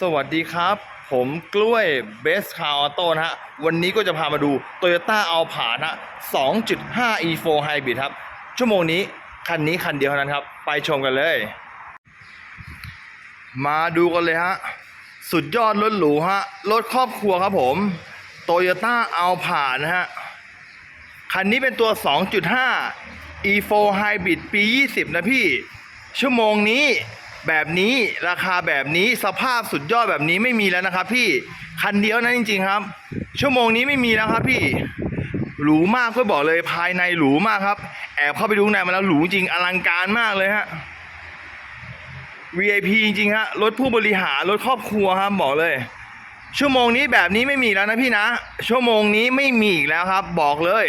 สวัสดีครับ ผมกล้วยเบสคาร์ออโต้นะฮะ วันนี้ก็จะพามาดู Toyota a l p a นะฮะ2.5 e4 Hybrid ครับ ชั่วโมงนี้ คันนี้คันเดียวเท่านั้นครับ ไปชมกันเลย มาดูกันเลยฮะ สุดยอดรถหรูฮะ รถครอบครัวครับผม Toyota a l p a นะฮะ คันนี้เป็นตัว 2.5 e4 Hybrid ปี 20 นะพี่ ชั่วโมงนี้ แบบนี้ราคาแบบนี้สภาพสุดยอดแบบนี้ไม่มีแล้วนะครับ พี่คันเดียวนะจริง ๆครับ ชั่วโมงนี้ไม่มีแล้วครับพี่หรูมากก็บอกเลยภายในหรูมากครับ แอบเข้าไปดูในมาแล้วหรูจริงอลังการมากเลยฮะ VIP จริงๆฮะรถผู้บริหารรถครอบครัวครับบอกเลย ชั่วโมงนี้แบบนี้ไม่มีแล้วนะพี่นะ ชั่วโมงนี้ไม่มีอีกแล้วครับ บอกเลย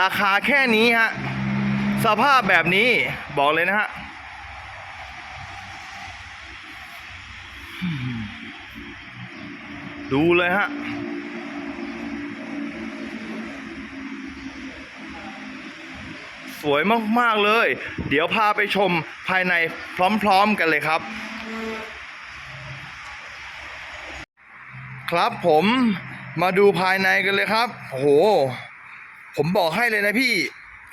ราคาแค่นี้ฮะสภาพแบบนี้บอกเลยนะฮะ ดูเลยฮะ สวยมาก ๆ เลย เดี๋ยวพาไปชมภายในพร้อม ๆ กันเลยครับ ครับผมมาดูภายในกันเลยครับ โอ้โห ผมบอกให้เลยนะพี่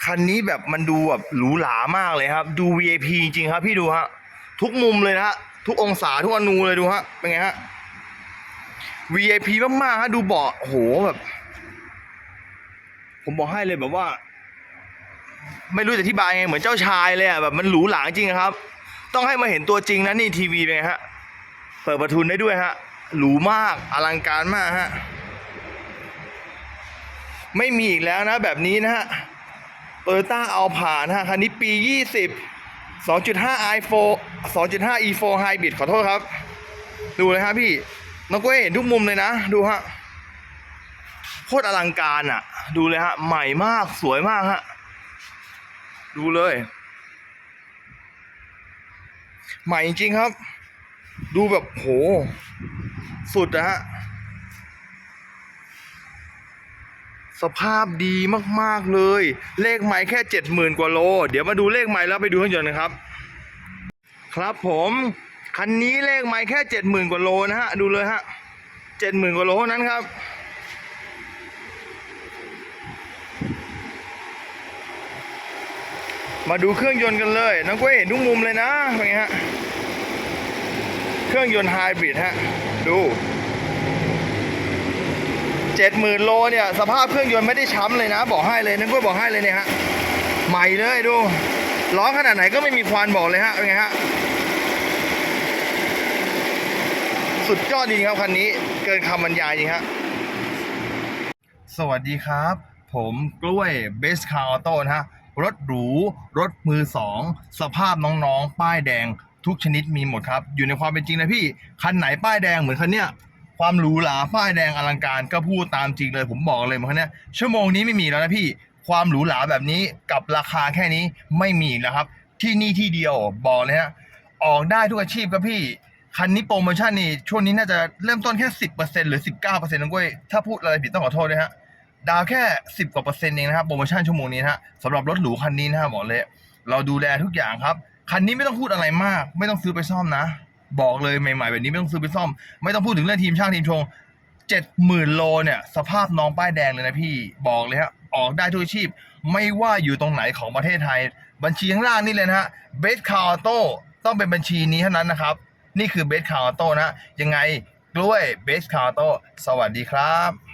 คันนี้แบบมันดูแบบหรูหรามากเลยครับ ดู VIP จริงครับ พี่ดูฮะ ทุกมุมเลยนะฮะ ทุกองศาทุกอนูเลยดูฮะ เป็นไงฮะ VIP มากๆฮะ ดูเบาะโหแบบ ผมบอกให้เลยแบบว่า ไม่รู้จะอธิบายไง เหมือนเจ้าชายเลยอะแบบมันหรูหราจริงครับ ต้องให้มาเห็นตัวจริงนะนี่ทีวีเป็นไงฮะ เปิดประทุนได้ด้วยฮะ หรูมากอลังการมากฮะ ไม่มีอีกแล้วนะ แบบนี้นะฮะโตโยต้าเอาผ่านฮะคันนี้ปี20 2.5 i4 2.5 e4 Hybrid ขอโทษครับ ดูเลยฮะพี่น้องก้ยเห็นทุกมุมเลยนะ ดูฮะโคตรอลังการอะ ดูเลยฮะ ใหม่มากสวยมากฮะ ดูเลย ใหม่จริงครับ ดูแบบโห สุดนะฮะ สภาพดีมากๆเลย เลขไม้แค่เจ็ดหมื่นกว่าโล เดี๋ยวมาดูเลขไม้แล้วไปดูเครื่องยนต์นะครับ ครับผมคันนี้เลขไม้แค่เจ็ดหมื่นกว่าโลนะฮะดูเลยฮะเจ็ดหมื่นกว่าโลนั้นครับมาดูเครื่องยนต์กันเลยน้องกุ้ยเห็นทุกมุมเลยนะเป็นไงฮะ เครื่องยนต์ไฮบริดฮะ ดู เจ็ดหมื่นโลเนี่ย สภาพเครื่องยนต์ไม่ได้ช้ำเลยนะ บอกให้เลยน้องกุ้ยบอกให้เลยเนี่ยฮะใหม่เลยดูล้อขนาดไหนก็ไม่มีควันบอกเลยฮะเป็นไงฮะสุดยอดจริงครับคันนี้เกินคำบรรยายจริงฮะสวัสดีครับ ผมกล้วยเบสคาร์ออโต้นะฮะรถหรู รถมือสอง สภาพน้องๆ ป้ายแดงทุกชนิดมีหมดครับ อยู่ในความเป็นจริงนะพี่ คันไหนป้ายแดงเหมือนคันเนี้ย ความหรูหราป้ายแดงอลังการก็พูดตามจริงเลย ผมบอกเลยเหมือนคันเนี้ยชั่วโมงนี้ไม่มีแล้วนะพี่ความหรูหราแบบนี้กับราคาแค่นี้ไม่มีแล้วครับ ที่นี่ที่เดียวบอกเลยฮะออกได้ทุกอาชีพครับพี่คันนี้โปรโมชั่นนี่ช่วงนี้น่าจะเริ่มต้นแค่สิบเปอร์เซ็นหรือสิบเก้าเปอร์เซ็นต์นะกุ้ยถ้าพูดอะไรผิดต้องขอโทษด้วยฮะดาวแค่สิบกว่าเปอร์เซ็นต์เองนะครับโปรโมชั่นชั่วโมงนี้นะฮะสำหรับรถหรูคันนี้นะฮะบอกเลย เราดูแลทุกอย่างครับ คันนี้ไม่ต้องพูดอะไรมาก ไม่ต้องซื้อไปซ่อมนะ บอกเลยใหม่ๆแบบนี้ไม่ต้องซื้อไปซ่อม ไม่ต้องพูดถึงเรื่องทีมช่างทีมชงเจ็ดหมื่นโลเนี่ยสภาพน้องป้ายแดงเลยนะพี่บอกเลยฮะออกได้ทุกอาชีพ ไม่ว่าอยู่ตรงไหนของประเทศไทย บัญชีข้างล่างนี่เลยนะฮะเบสคาร์โต้ต้องเป็นบัญชีนี้เท่านั้นนะครับ นี่คือเบสคาร์โต้นะ ยังไงกล้วยเบสคาร์โต้สวัสดีครับ